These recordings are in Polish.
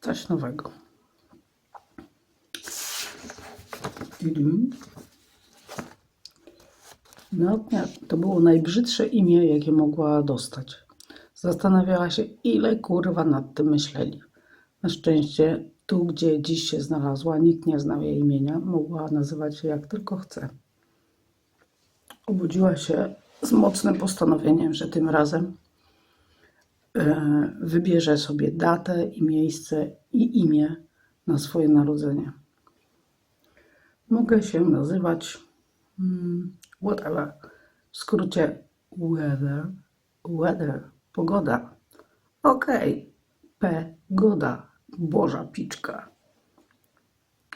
coś nowego. No, nie, to było najbrzydsze imię, jakie mogła dostać. Zastanawiała się, ile kurwa nad tym myśleli. Na szczęście, tu gdzie dziś się znalazła, nikt nie znał jej imienia, mogła nazywać się jak tylko chce. Obudziła się z mocnym postanowieniem, że tym razem wybierze sobie datę i miejsce i imię na swoje narodzenie. Mogę się nazywać mm, whatever. W skrócie weather, weather, pogoda. Okej, P, goda, Boża piczka.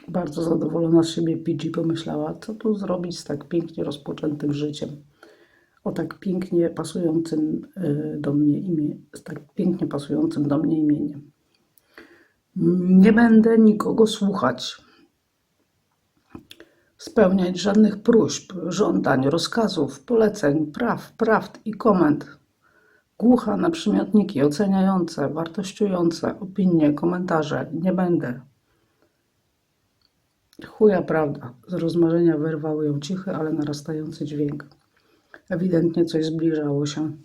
Bardzo zadowolona z siebie Pidgey pomyślała, co tu zrobić z tak pięknie rozpoczętym życiem. O tak pięknie pasującym y, do mnie imię, z tak pięknie pasującym do mnie imieniem. Nie będę nikogo słuchać, spełniać żadnych próśb, żądań, rozkazów, poleceń, praw, prawd i komend. Głucha na przymiotniki oceniające, wartościujące, opinie, komentarze. Nie będę. Chuja prawda. Z rozmarzenia wyrwał ją cichy, ale narastający dźwięk. Ewidentnie coś zbliżało się.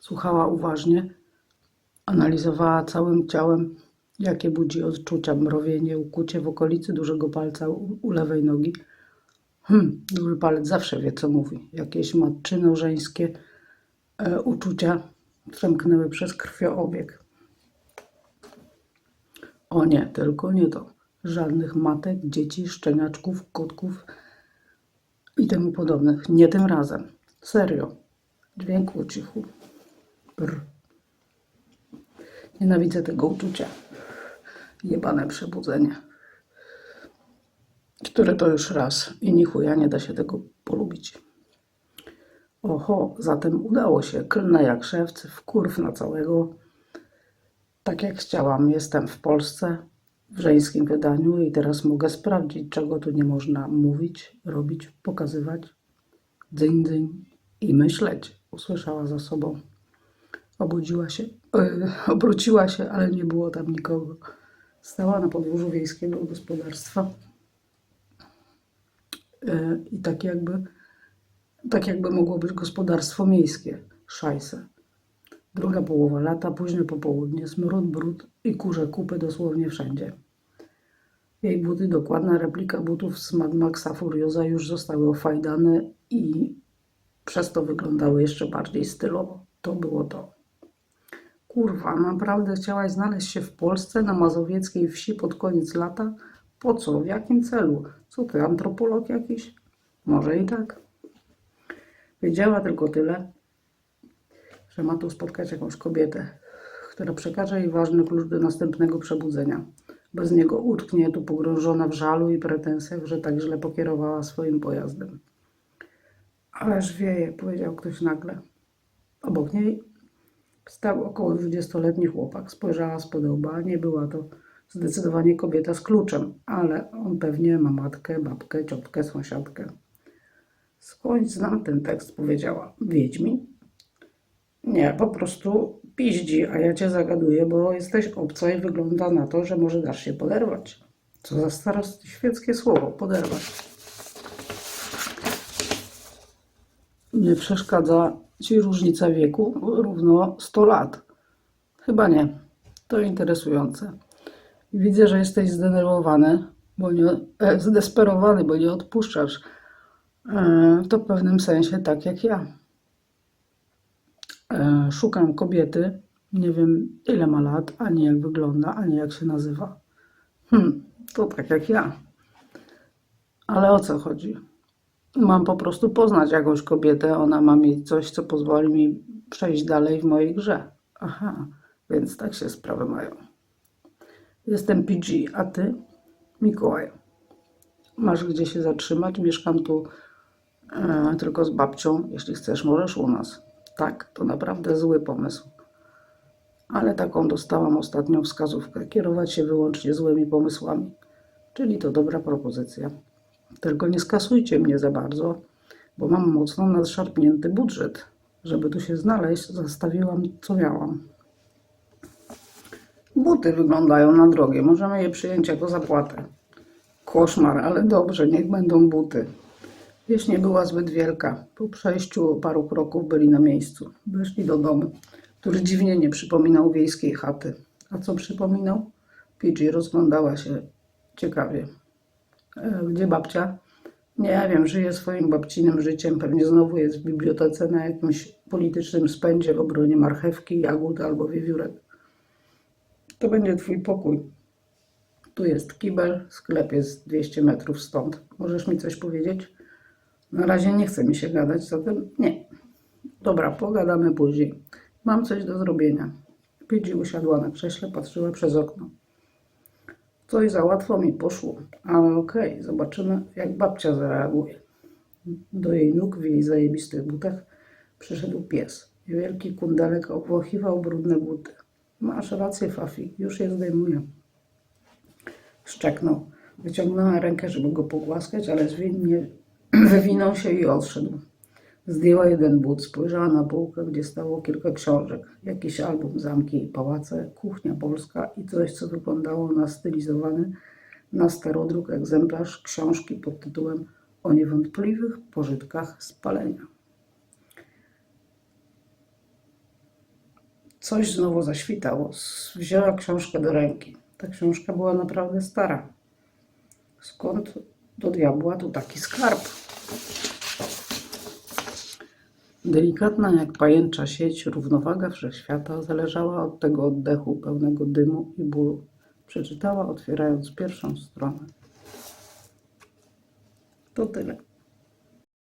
Słuchała uważnie, analizowała całym ciałem, jakie budzi odczucia, mrowienie, ukucie w okolicy dużego palca u, u lewej nogi. Hm, duży palec zawsze wie, co mówi. Jakieś matczyno-żeńskie e, uczucia przemknęły przez krwioobieg. O nie, tylko nie to. Żadnych matek, dzieci, szczeniaczków, kotków i temu podobnych. Nie tym razem. Serio. Dźwięk ucichł. Brr. Nienawidzę tego uczucia. Jebane przebudzenie. Które to już raz i ni nie da się tego polubić. Oho, zatem udało się. Klnę jak szewc, wkurw na całego. Tak jak chciałam, jestem w Polsce, w żeńskim wydaniu i teraz mogę sprawdzić, czego tu nie można mówić, robić, pokazywać. Dzyń, dzyń i myśleć, usłyszała za sobą. Obudziła się, e, obróciła się, ale nie było tam nikogo. Stała na podwórzu wiejskiego gospodarstwa e, i tak jakby, tak jakby mogło być gospodarstwo miejskie, szajse. Druga połowa lata, późne popołudnie, smród, brud i kurze kupy dosłownie wszędzie. Jej buty, dokładna replika butów z Mad Maxa Furiosa już zostały ofajdane i przez to wyglądały jeszcze bardziej stylowo. To było to. Kurwa, naprawdę chciałaś znaleźć się w Polsce na mazowieckiej wsi pod koniec lata? Po co? W jakim celu? Co ty, antropolog jakiś? Może i tak. Wiedziała tylko tyle, że ma tu spotkać jakąś kobietę, która przekaże jej ważny klucz do następnego przebudzenia. Bez niego utknie tu pogrążona w żalu i pretensjach, że tak źle pokierowała swoim pojazdem. Ależ wieje, powiedział ktoś nagle. Obok niej stał około dwudziestoletni chłopak. Spojrzała podoba. Nie była to zdecydowanie kobieta z kluczem, ale on pewnie ma matkę, babkę, ciotkę, sąsiadkę. Skądś znam ten tekst, powiedziała. Wiedźmin? Nie, po prostu piździ, a ja cię zagaduję, bo jesteś obca i wygląda na to, że może dasz się poderwać. Co za staroświeckie słowo, poderwać. Nie przeszkadza ci różnica wieku, równo 100 lat. Chyba nie. To interesujące. Widzę, że jesteś zdenerwowany, bo nie, e, zdesperowany, bo nie odpuszczasz. E, to w pewnym sensie tak jak ja. E, szukam kobiety, nie wiem ile ma lat, ani jak wygląda, ani jak się nazywa. Hm, to tak jak ja. Ale o co chodzi? Mam po prostu poznać jakąś kobietę, ona ma mieć coś, co pozwoli mi przejść dalej w mojej grze. Aha, więc tak się sprawy mają. Jestem PG, a ty? Mikołaj. Masz gdzie się zatrzymać? Mieszkam tu e, tylko z babcią. Jeśli chcesz, możesz u nas. Tak, to naprawdę zły pomysł. Ale taką dostałam ostatnią wskazówkę. Kierować się wyłącznie złymi pomysłami. Czyli to dobra propozycja. Tylko nie skasujcie mnie za bardzo, bo mam mocno nadszarpnięty budżet. Żeby tu się znaleźć, zastawiłam co miałam. Buty wyglądają na drogie. Możemy je przyjąć jako zapłatę. Koszmar, ale dobrze, niech będą buty. Wieś nie była zbyt wielka. Po przejściu paru kroków byli na miejscu. Weszli do domu, który dziwnie nie przypominał wiejskiej chaty. A co przypominał? Pidgey rozglądała się ciekawie. E, Gdzie babcia? Nie wiem, żyje swoim babcinym życiem. Pewnie znowu jest w bibliotece na jakimś politycznym spędzie w obronie marchewki, jagód albo wiewiórek. To będzie twój pokój. Tu jest kibel, sklep jest 200 metrów stąd. Możesz mi coś powiedzieć? Na razie nie chce mi się gadać, zatem nie. Dobra, pogadamy później. Mam coś do zrobienia. Pidgey usiadła na krześle, patrzyła przez okno. Coś za łatwo mi poszło, ale okej, zobaczymy jak babcia zareaguje. Do jej nóg w jej zajebistych butach przyszedł pies. Wielki kundelek obwąchiwał brudne buty. Masz rację, Fafi, już je zdejmuję. Szczeknął. Wyciągnęła rękę, żeby go pogłaskać, ale zwinnie wywinął się i odszedł. Zdjęła jeden but, spojrzała na półkę, gdzie stało kilka książek. Jakiś album Zamki i Pałace, Kuchnia Polska i coś, co wyglądało na stylizowany na starodruk egzemplarz książki pod tytułem O niewątpliwych pożytkach spalenia. Coś znowu zaświtało. Wzięła książkę do ręki. Ta książka była naprawdę stara. Skąd do diabła tu taki skarb? Delikatna jak pajęcza sieć, równowaga wszechświata zależała od tego oddechu pełnego dymu i bólu. Przeczytała, otwierając pierwszą stronę. To tyle.